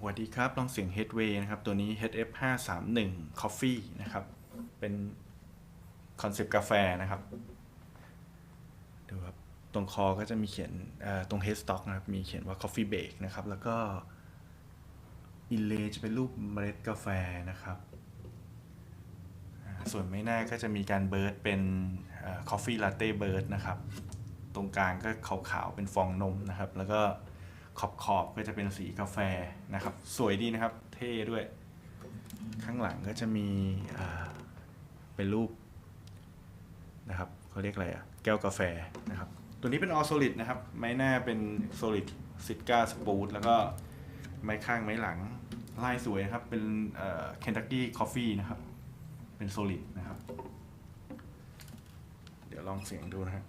สวัสดีครับลองเสียง Headway นะครับ ตัวนี้ HF 531 Coffee นะครับ เป็นคอนเซปต์กาแฟนะครับ ดูครับ ตรงคอก็จะมีเขียนตรง headstock นะครับ มีเขียนว่า coffee bake นะครับ แล้วก็ inlay จะเป็นรูปเมล็ดกาแฟนะครับ ส่วนไม่หน้าก็จะมีการเบิร์ดเป็นเอ่อ coffee latte bird นะครับ ตรงกลางก็ขาวๆเป็นฟองนมนะครับ แล้วก็ ขอบขอบๆก็จะเป็นสีกาแฟนะครับ สวยดีนะครับ เท่ด้วย ข้างหลังก็จะมีเป็นรูปนะครับเขาเรียกอะไรอะแก้วกาแฟนะครับ ตัวนี้เป็น all solid นะครับ ไม้หน้าเป็น solid s i t g a spoon แล้วก็ไม้ข้างไม้หลังลายสวยนะครับ เป็นเอ่อ Kentucky Coffee นะครับเป็น solid นะครับ เดี๋ยวลองเสียงดูนะครับ